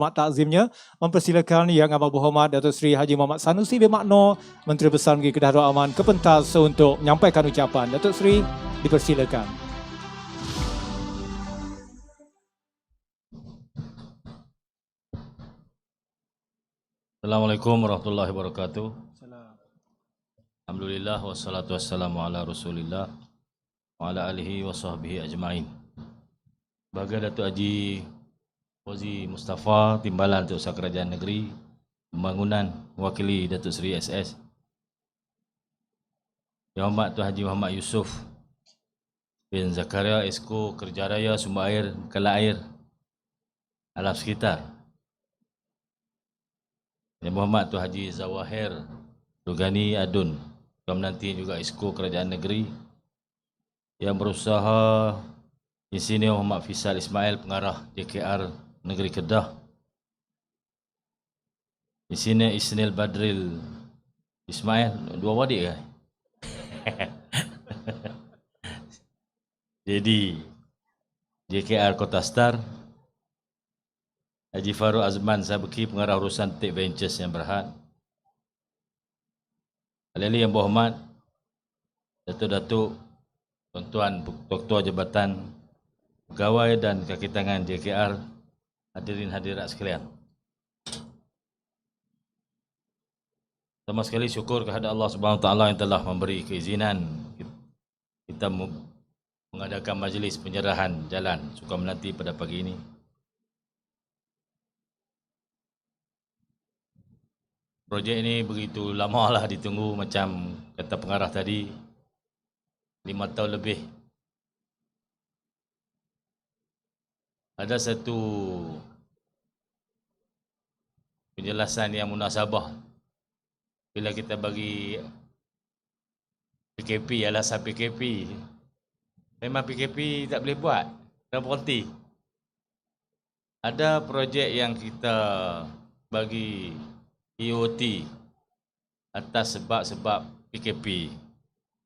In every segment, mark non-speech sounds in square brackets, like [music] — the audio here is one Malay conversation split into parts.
Mak takzimnya mempersilakan Yang Amat Berhormat Datuk Seri Haji Muhammad Sanusi bin Makno Menteri Besar Negeri Kedah Darul Aman ke pentas untuk menyampaikan ucapan. Datuk Seri dipersilakan. Assalamualaikum warahmatullahi wabarakatuh. Alhamdulillah wassalatu wassalamu ala Rasulillah wa ala alihi wa sahbihi ajmain. Bagi Datuk Haji Fauzi Mustafa Timbalan Untuk Usaha Kerajaan Negeri Pembangunan Wakili Datuk Seri SS. Yang Hormat Tuan Haji Muhammad Yusof bin Zakaria Esko Kerja Raya Sumber Air Kala Air Alam Sekitar yang Muhammad Tuan Haji Zawahir Rugani Adun Kemenanti juga Isko Kerajaan Negeri yang berusaha Insinyur Muhammad Fisal Ismail Pengarah JKR Negeri Kedah. Insinyur Isnil Badril Ismail Dua wadik [laughs] ke? Jadi JKR Kota Star. Haji Farouk Azman Sabki Pengarah Urusan Tech Ventures yang berhad. Alili yang berhormat Datuk-datuk Tuan-tuan Tuan-tuan Jabatan Pegawai dan kaki tangan JKR Hadirin hadirat sekalian Pertama sekali syukur kepada Allah Subhanahu Wa Taala yang telah memberi keizinan kita mengadakan majlis penyerahan jalan suka menanti pada pagi ini. Projek ini begitu lama lah ditunggu macam kata pengarah tadi lima tahun lebih. Ada satu penjelasan yang munasabah. Bila kita bagi PKP alasan PKP memang PKP tak boleh buat. Kena berhenti. Ada projek yang kita bagi EOT atas sebab-sebab PKP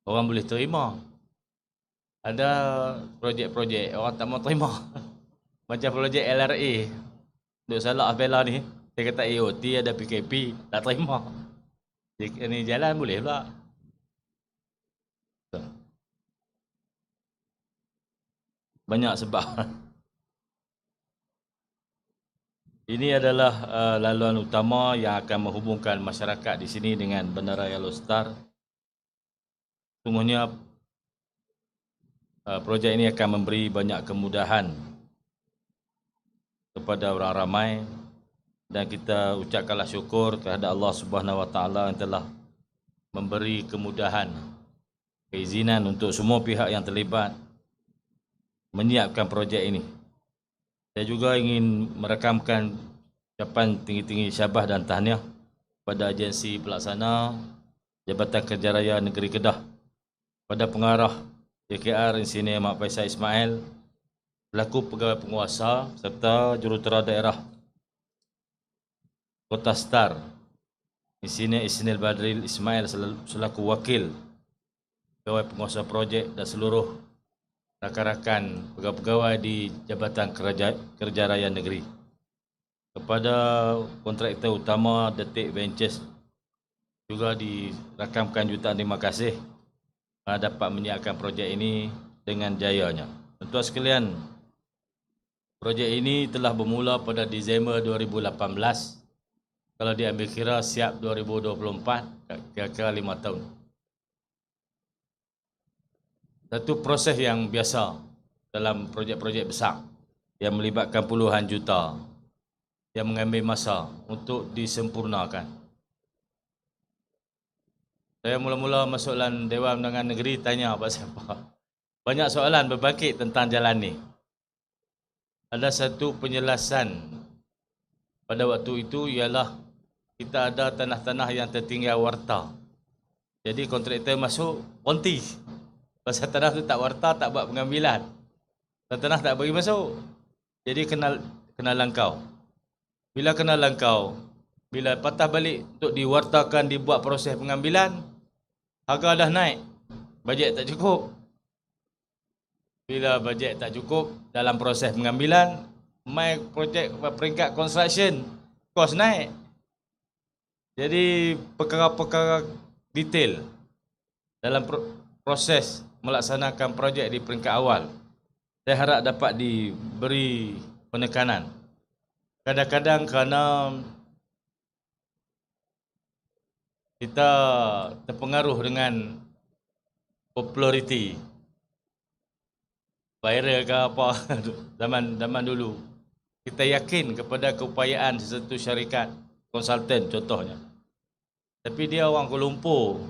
orang boleh terima. Ada projek-projek orang tak mau terima [laughs] macam projek LRA duk salah bela ni. Dia kata EOT ada PKP tak terima. Ni jalan boleh pula. Banyak sebab. [laughs] Ini adalah uh, laluan utama yang akan menghubungkan masyarakat di sini dengan Bandara Yellow Star. Sungguhnya uh, projek ini akan memberi banyak kemudahan kepada orang ramai dan kita ucapkanlah syukur kepada Allah Subhanahu Wa Taala yang telah memberi kemudahan keizinan untuk semua pihak yang terlibat menyiapkan projek ini. Saya juga ingin merekamkan ucapan tinggi-tinggi syabas dan tahniah pada agensi pelaksana Jabatan Kerja Raya Negeri Kedah, pada pengarah JKR Insinyur Mak Faisal Ismail, pelaku pegawai penguasa serta jurutera daerah Kota Star, Insinyur Isnil Badril Ismail selaku wakil pegawai penguasa projek dan seluruh rakan-rakan pegawai-pegawai di Jabatan Kerja, Kerja Raya Negeri. Kepada kontraktor utama Detik Ventures juga dirakamkan jutaan terima kasih dapat menyiapkan projek ini dengan jayanya. Tentu sekalian, projek ini telah bermula pada Disember 2018. Kalau diambil kira siap 2024, kira-kira 5 tahun. Satu proses yang biasa dalam projek-projek besar yang melibatkan puluhan juta yang mengambil masa untuk disempurnakan. Saya mula-mula masuk dalam Dewan Undangan Negeri tanya apa siapa. Banyak soalan berbangkit tentang jalan ni. Ada satu penjelasan pada waktu itu ialah kita ada tanah-tanah yang tertinggal warta. Jadi kontraktor masuk konti. Pasal tanah tu tak warta, tak buat pengambilan. Dan tanah tak bagi masuk. Jadi kenal kenal langkau. Bila kenal langkau, bila patah balik untuk diwartakan, dibuat proses pengambilan, harga dah naik. Bajet tak cukup. Bila bajet tak cukup dalam proses pengambilan, mai projek peringkat construction kos naik. Jadi perkara-perkara detail dalam pro- proses melaksanakan projek di peringkat awal saya harap dapat diberi penekanan. Kadang-kadang kerana kita terpengaruh dengan populariti viral ke apa? [laughs] Zaman zaman dulu. Kita yakin kepada keupayaan sesuatu syarikat konsultan contohnya. Tapi dia orang Kuala Lumpur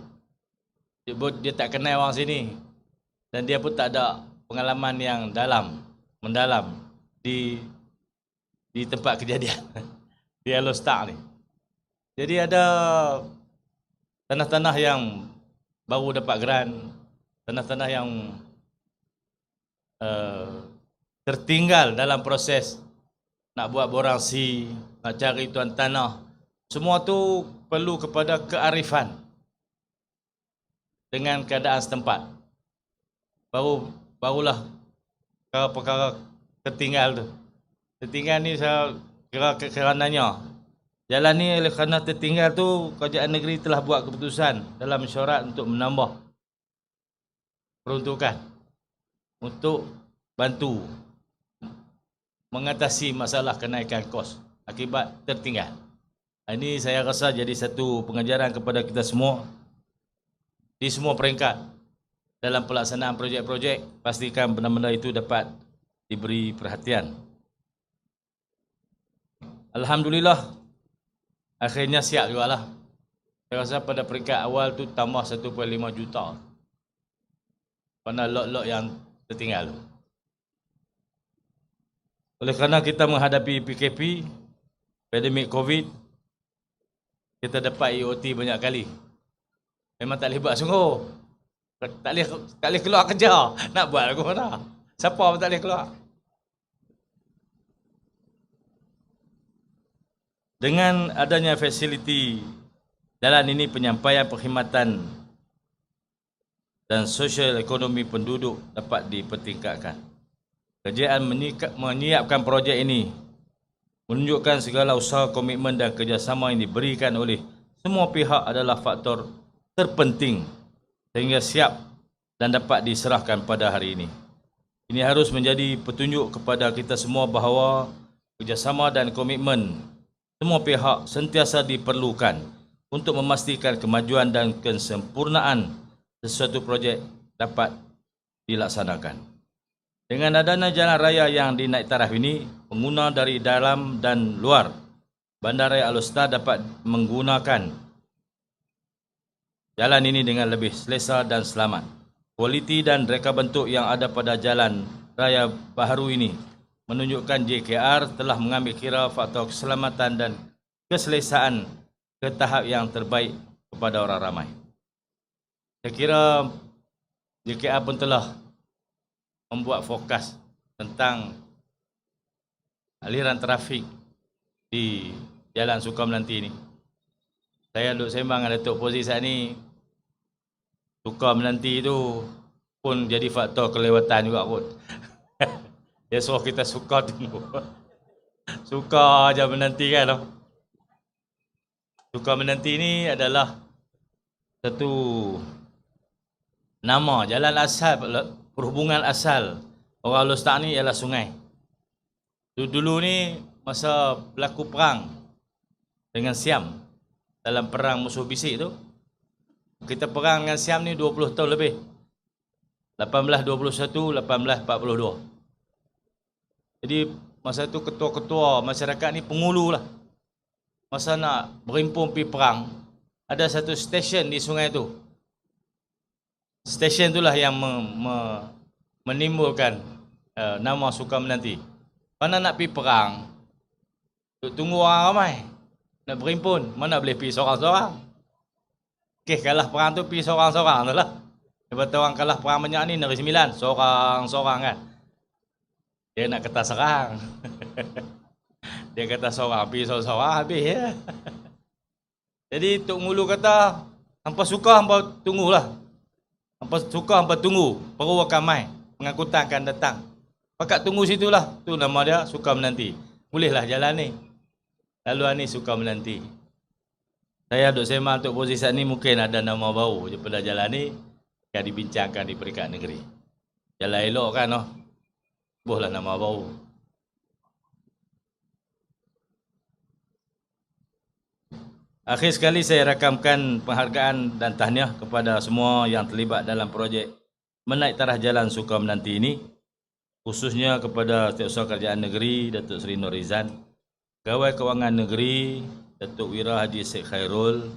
dia, dia tak kenal orang sini. Dan dia pun tak ada pengalaman yang dalam mendalam di di tempat kejadian. [laughs] Di Alostar ni. Jadi ada tanah-tanah yang baru dapat grant, tanah-tanah yang uh, tertinggal dalam proses nak buat borang si, nak cari tuan tanah. Semua tu perlu kepada kearifan dengan keadaan setempat. Baru barulah perkara-perkara tertinggal tu. Tertinggal ni saya kira kerananya Jalan ni oleh kerana tertinggal tu kerajaan negeri telah buat keputusan dalam mesyuarat untuk menambah peruntukan untuk bantu mengatasi masalah kenaikan kos akibat tertinggal. Ini saya rasa jadi satu pengajaran kepada kita semua di semua peringkat dalam pelaksanaan projek-projek pastikan benda-benda itu dapat diberi perhatian. Alhamdulillah akhirnya siap juga lah. Saya rasa pada peringkat awal tu tambah 1.5 juta. Pada lot-lot yang tertinggal. Oleh kerana kita menghadapi PKP, pandemik COVID, kita dapat EOT banyak kali. Memang tak buat sungguh. Tak boleh, tak boleh keluar kerja. Nak buat lagu mana? Siapa pun tak boleh keluar. Dengan adanya fasiliti jalan ini penyampaian perkhidmatan dan sosial ekonomi penduduk dapat dipertingkatkan. Menyika- menyiapkan projek ini menunjukkan segala usaha komitmen dan kerjasama yang diberikan oleh semua pihak adalah faktor terpenting sehingga siap dan dapat diserahkan pada hari ini. Ini harus menjadi petunjuk kepada kita semua bahawa kerjasama dan komitmen semua pihak sentiasa diperlukan untuk memastikan kemajuan dan kesempurnaan sesuatu projek dapat dilaksanakan. Dengan adanya jalan raya yang dinaik taraf ini, pengguna dari dalam dan luar Bandaraya Alostar dapat menggunakan jalan ini dengan lebih selesa dan selamat. Kualiti dan reka bentuk yang ada pada jalan raya baharu ini menunjukkan JKR telah mengambil kira faktor keselamatan dan keselesaan ke tahap yang terbaik kepada orang ramai. Saya kira JKR pun telah membuat fokus tentang aliran trafik di Jalan Sukam nanti ni. Saya duduk sembang dengan Datuk Pozi saat ni. Sukam nanti tu pun jadi faktor kelewatan juga kot. [laughs] Dia suruh kita suka tunggu. [laughs] Suka aja menantikan tau. Suka menanti ni adalah satu nama jalan asal perhubungan asal orang Lostak ni ialah sungai. Dulu, dulu ni masa berlaku perang dengan Siam dalam perang musuh bisik tu kita perang dengan Siam ni 20 tahun lebih. 1821 1842. Jadi masa tu ketua-ketua masyarakat ni pengulu lah. Masa nak berimpun pergi perang, ada satu stesen di sungai tu. Stesen itulah yang me, me, menimbulkan uh, nama Sukam nanti. Mana nak pergi perang, tunggu orang ramai. Nak berimpun, mana boleh pergi seorang-seorang. Okey, kalah perang tu pergi seorang-seorang tu lah. Tu orang kalah perang banyak ni, negeri sembilan, seorang-seorang kan. Dia nak kata serang. [laughs] Dia kata seorang, pergi seorang-seorang, habis ya. [laughs] Jadi Tok Ngulu kata, hampa suka hampa tunggulah. Hampa suka hampa tunggu, perlu akan mai. Pengangkutan akan datang. Pakat tunggu situlah. Tu nama dia suka menanti. Bolehlah jalan ni. Laluan ni suka menanti. Saya duk sembang untuk posisi ni mungkin ada nama baru daripada jalan ni akan dibincangkan di peringkat negeri. Jalan elok kan noh. Bolehlah nama baru. Akhir sekali saya rakamkan penghargaan dan tahniah kepada semua yang terlibat dalam projek menaik taraf jalan suka menanti ini khususnya kepada Setiausaha Kerajaan Negeri Datuk Seri Norizan, Pegawai Kewangan Negeri Datuk Wira Haji Sheikh Khairul,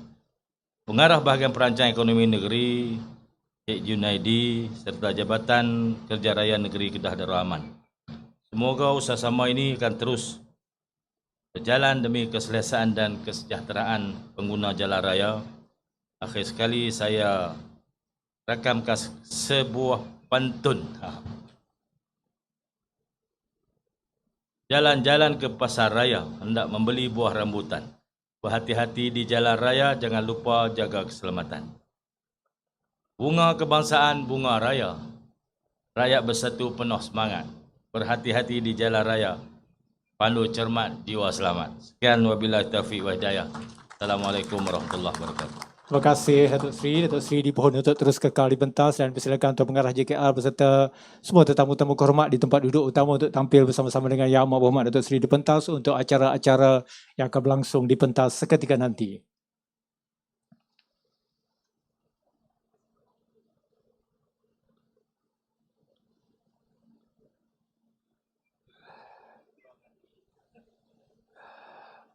Pengarah Bahagian Perancang Ekonomi Negeri Cik Junaidi serta Jabatan Kerja Raya Negeri Kedah Darul Aman. Semoga usaha sama ini akan terus berjalan demi keselesaan dan kesejahteraan pengguna jalan raya. Akhir sekali saya rakamkan sebuah pantun. Ha. Jalan-jalan ke pasar raya hendak membeli buah rambutan. Berhati-hati di jalan raya, jangan lupa jaga keselamatan. Bunga kebangsaan, bunga raya. Rakyat bersatu penuh semangat. Berhati-hati di jalan raya. Pandu cermat, jiwa selamat. Sekian wabillahi taufiq wa hidayah. Assalamualaikum warahmatullahi wabarakatuh. Terima kasih Datuk Seri. Datuk Seri dipohon untuk terus kekal di pentas dan persilakan Tuan Pengarah JKR beserta semua tetamu-tetamu kehormat di tempat duduk utama untuk tampil bersama-sama dengan Yang Amat Berhormat Datuk Seri di pentas untuk acara-acara yang akan berlangsung di pentas seketika nanti.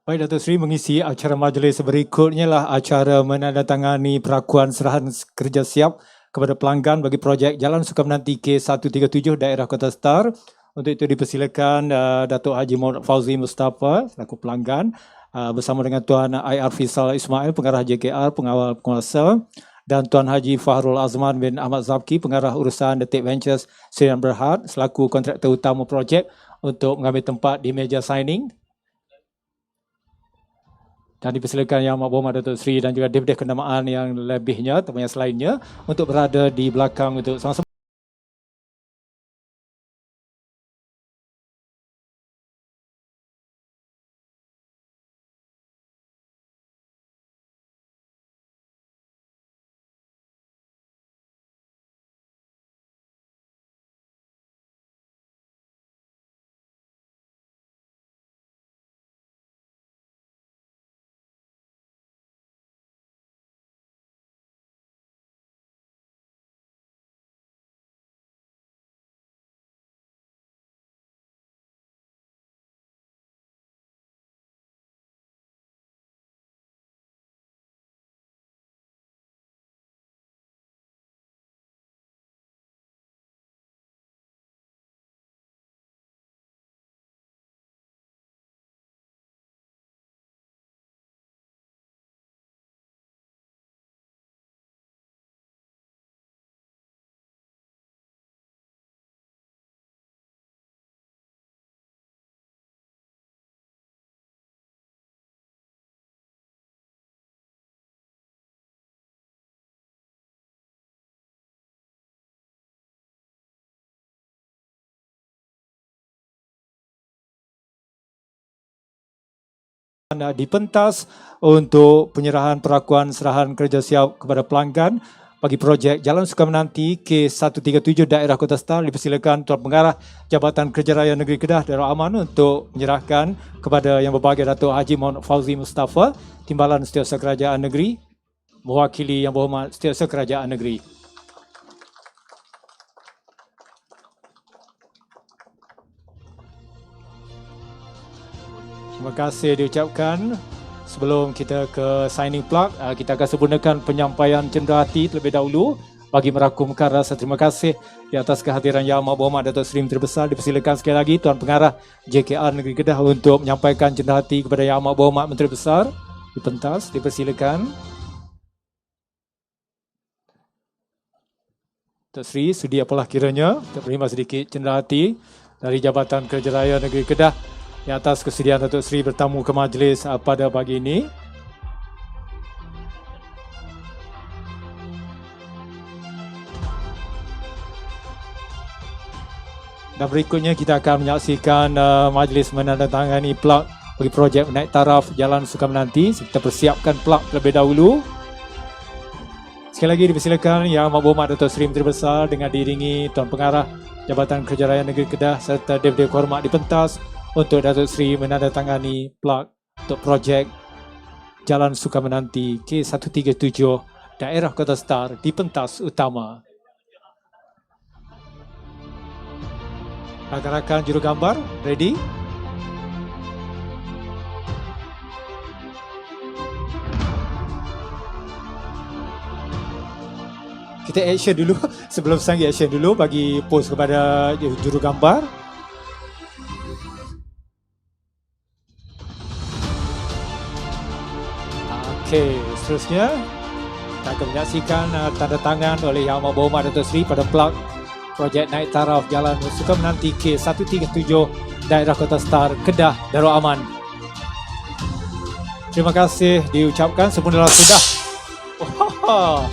Baik Datuk Seri mengisi acara majlis berikutnya lah acara menandatangani perakuan serahan kerja siap kepada pelanggan bagi projek Jalan Sukamnanti K137 daerah Kota Star. Untuk itu dipersilakan uh, Datuk Haji Muhammad Fauzi Mustafa selaku pelanggan uh, bersama dengan Tuan IR Fisal Ismail pengarah JKR pengawal penguasa dan Tuan Haji Fahrul Azman bin Ahmad Zabki pengarah urusan Detik Ventures Sirian Berhad selaku kontraktor utama projek untuk mengambil tempat di meja signing dan dipersilakan Yang Amat Berhormat Datuk Seri dan juga Deputi Kenamaan yang lebihnya atau yang selainnya untuk berada di belakang untuk sama-sama di pentas untuk penyerahan perakuan serahan kerja siap kepada pelanggan bagi projek Jalan Sukamananti K137 Daerah Kota Star dipersilakan Tuan Pengarah Jabatan Kerja Raya Negeri Kedah Darul Aman untuk menyerahkan kepada yang berbahagia Datuk Haji Muhammad Fauzi Mustafa Timbalan Setiausaha Kerajaan Negeri mewakili yang berhormat Setiausaha Kerajaan Negeri. Kasih diucapkan. Sebelum kita ke signing plug, uh, kita akan sempurnakan penyampaian cenderahati terlebih dahulu bagi merakumkan rasa terima kasih di atas kehadiran Yang Amat Berhormat Datuk Seri Menteri Besar. Dipersilakan sekali lagi Tuan Pengarah JKR Negeri Kedah untuk menyampaikan cenderahati kepada Yang Amat Berhormat Menteri Besar di pentas. Dipersilakan. Datuk Seri, sudi apalah kiranya kita terima sedikit cenderahati dari Jabatan Kerja Raya Negeri Kedah di atas kesediaan Datuk Seri bertamu ke majlis uh, pada pagi ini. Dan berikutnya kita akan menyaksikan uh, majlis menandatangani plak bagi projek naik taraf Jalan Sukamananti. Kita persiapkan plak terlebih dahulu. Sekali lagi dipersilakan Yang Amat Berhormat Dato' Seri Menteri Besar dengan diiringi Tuan Pengarah Jabatan Kerja Raya Negeri Kedah serta Dewan Kehormat dipentas untuk Datuk Seri menandatangani plak untuk projek Jalan Sukamananti K137 Daerah Kota Star di pentas utama. Rakan-rakan jurugambar, ready? Kita action dulu [laughs] sebelum sang action dulu bagi pose kepada jurugambar. Okey, seterusnya kita akan menyaksikan uh, tanda tangan oleh Yang Amat Berhormat Dato' Seri pada plak projek naik taraf Jalan Sukamananti K137 Daerah Kota Star Kedah Darul Aman. Terima kasih diucapkan sempurna sudah. Wah,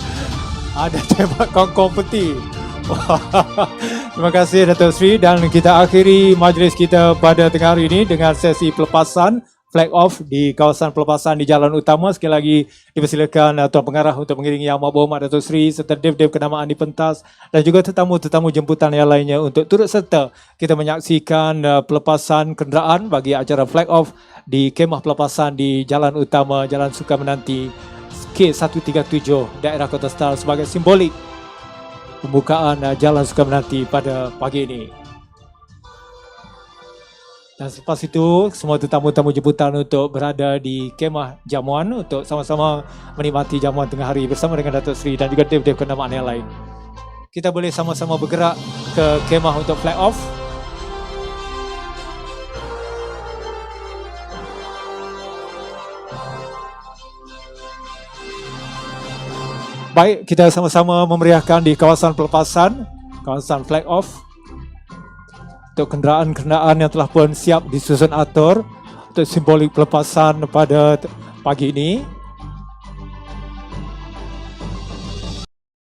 ada tembak kongkong peti. [laughs] Terima kasih Dato' Sri dan kita akhiri majlis kita pada tengah hari ini dengan sesi pelepasan flag off di kawasan pelepasan di jalan utama. Sekali lagi dipersilakan uh, Tuan Pengarah untuk mengiringi Yang Amat Berhormat Dato' Sri serta dev-dev kenamaan di pentas dan juga tetamu-tetamu jemputan yang lainnya untuk turut serta kita menyaksikan uh, pelepasan kenderaan bagi acara flag off di kemah pelepasan di jalan utama Jalan Sukamananti K137 daerah Kota Star sebagai simbolik pembukaan uh, Jalan Sukamananti pada pagi ini. Dan selepas itu, semua tetamu-tetamu jemputan untuk berada di kemah jamuan untuk sama-sama menikmati jamuan tengah hari bersama dengan Datuk Seri dan juga dev-dev kenamaan yang lain. Kita boleh sama-sama bergerak ke kemah untuk flag off. Baik, kita sama-sama memeriahkan di kawasan pelepasan, kawasan flag off untuk kenderaan-kenderaan yang telah pun siap disusun atur untuk simbolik pelepasan pada pagi ini